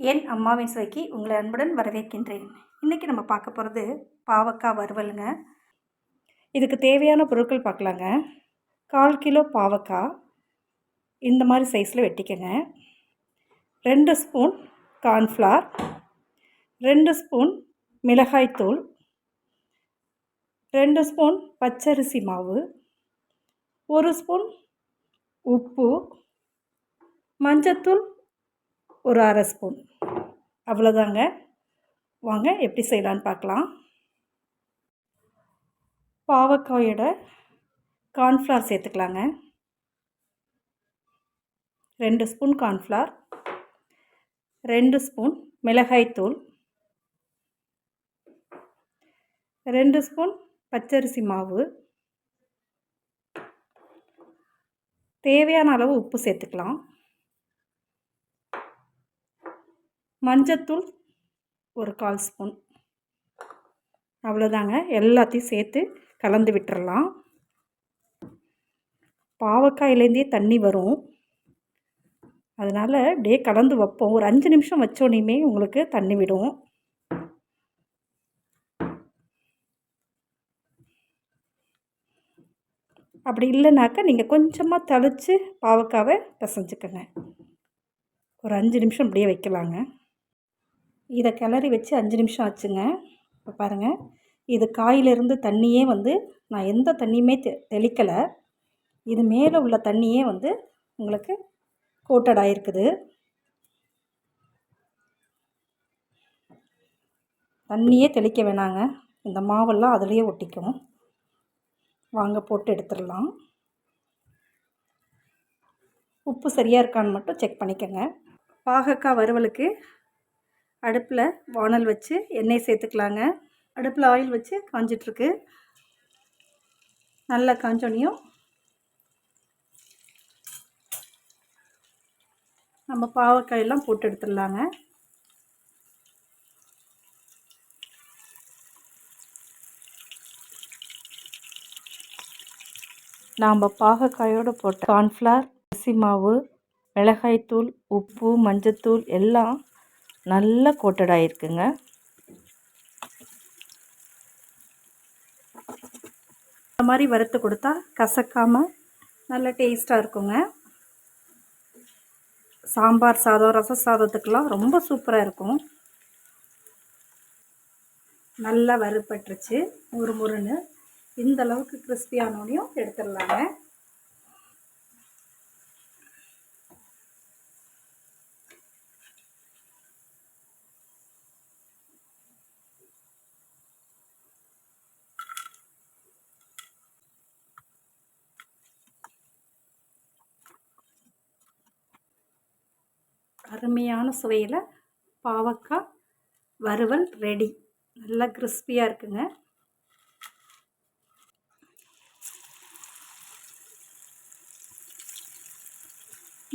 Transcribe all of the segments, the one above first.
என் அம்மாவின் சுவைக்கு உங்களை அன்புடன் வரவேற்கின்றேன். இன்றைக்கி நம்ம பார்க்க போகிறது பாவக்காய் வறுவலுங்க. இதுக்கு தேவையான பொருட்கள் பார்க்கலாங்க. கால் கிலோ பாவக்காய். இந்த மாதிரி சைஸில் வெட்டிக்கங்க. ரெண்டு ஸ்பூன் கார்ன்ஃப்ளார் ரெண்டு ஸ்பூன் மிளகாய்த்தூள் ரெண்டு ஸ்பூன் பச்சரிசி மாவு. ஒரு ஸ்பூன் உப்பு. மஞ்சத்தூள் ஒரு அரை ஸ்பூன். அவ்வளோதாங்க. வாங்க எப்படி செய்யலான்னு பார்க்கலாம். பாவக்காயோட கார்ன்ஃப்ளவர் சேர்த்துக்கலாங்க. ரெண்டு ஸ்பூன் கார்ன்ஃப்ளவர் ரெண்டு ஸ்பூன் மிளகாய்த்தூள் ரெண்டு ஸ்பூன் பச்சரிசி மாவு தேவையான அளவு உப்பு சேர்த்துக்கலாம். மஞ்சத்தூள் ஒரு கால் ஸ்பூன். அவ்வளோதாங்க. எல்லாத்தையும் சேர்த்து கலந்து விட்டுறலாம். பாவக்காயிலேருந்தே தண்ணி வரும். அதனால் அப்படியே கலந்து வைப்போம். ஒரு அஞ்சு நிமிஷம் வச்சோடனையுமே உங்களுக்கு தண்ணி விடும். அப்படி இல்லைனாக்கா நீங்கள் கொஞ்சமாக தளித்து பாவக்காவை பிசைஞ்சுக்கோங்க. ஒரு அஞ்சு நிமிஷம் அப்படியே வைக்கலாங்க. இதை கிளறி வச்சு அஞ்சு நிமிஷம் ஆச்சுங்க. இப்போ பாருங்கள் இது காயிலிருந்து தண்ணியே வந்து நான் எந்த தண்ணியுமே தெ தெளிக்கலை. இது மேலே உள்ள தண்ணியே வந்து உங்களுக்கு கோட்டட் ஆகிருக்குது தண்ணியே தெளிக்க வேணாங்க. இந்த மாவெல்லாம் அதுலேயே ஒட்டிக்கும். வாங்க போட்டு எடுத்துடலாம். உப்பு சரியாக இருக்கான்னு மட்டும் செக் பண்ணிக்கோங்க. பாகக்காய் வறுவலுக்கு அடுப்பில் வானல் வச்சு எண்ணெய் சேர்த்துக்கலாங்க. அடுப்பில் ஆயில் வச்சு காஞ்சிட்ருக்கு. நல்லா காஞ்சோனையும் நம்ம பாவக்காயெல்லாம் போட்டு எடுத்துடலாங்க. நாம் பாகக்காயோடு போட்ட கார்ன்ஃப்ளவர் அரிசி மாவு மிளகாய்த்தூள் உப்பு மஞ்சத்தூள் எல்லாம் நல்லா கோட்டட் ஆகிருக்குங்க இந்த மாதிரி வறுத்து கொடுத்தா கசக்காமல் நல்ல டேஸ்ட்டாக இருக்குங்க. சாம்பார் சாதம் ரச சாதத்துக்கெலாம் ரொம்ப சூப்பராக இருக்கும். நல்லா வறுப்பட்டுருச்சு முறு முறுன்னு இந்த அளவுக்கு கிறிஸ்பியானோடையும் எடுத்துடலாங்க. அருமையான சுவையில் பாவக்காய் வறுவல் ரெடி நல்லா கிறிஸ்பியாக இருக்குங்க.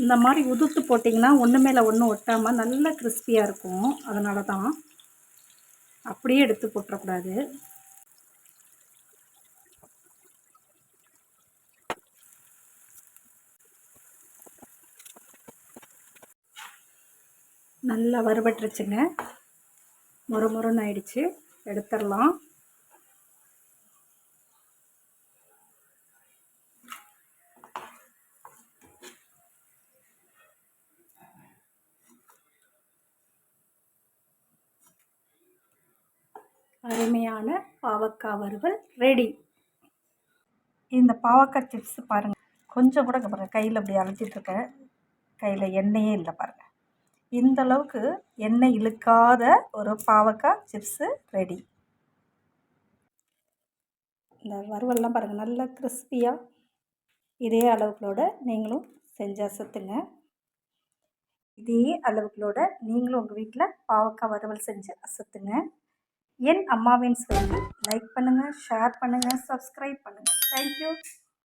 இந்த மாதிரி உதுத்து போட்டிங்கன்னா ஒன்று மேலே ஒன்று ஒட்டாமல் நல்லா கிறிஸ்பியாக இருக்கும். அதனால தான் அப்படியே எடுத்து போட்டுறக்கூடாது. நல்லா வறுபட்டுருச்சுங்க. முறு முறுன்னு ஆயிடுச்சு எடுத்துடலாம். அருமையான பாவக்காய் வறுவல் ரெடி. இந்த பாவக்காய் சிப்ஸ் பாருங்கள் கொஞ்சம் கூட பாருங்கள் கையில் அப்படி அழைச்சிட்ருக்கேன் கையில் எண்ணெயே இல்லை பாருங்கள் இந்த அளவுக்கு எண்ணெய் இழுக்காத ஒரு பாவக்காய் சிப்ஸு ரெடி இந்த வறுவல்லாம் பாருங்கள் நல்லா கிறிஸ்பியாக இதே அளவுகளோட நீங்களும் செஞ்சு அசத்துங்க இதே அளவுகளோட நீங்களும் உங்கள் வீட்டில் பாவக்காய் வறுவல் செஞ்சு அசத்துங்க. என் அம்மாவின் சொல்லி லைக் பண்ணுங்கள் ஷேர் பண்ணுங்கள் சப்ஸ்கிரைப் பண்ணுங்கள் தேங்க்யூ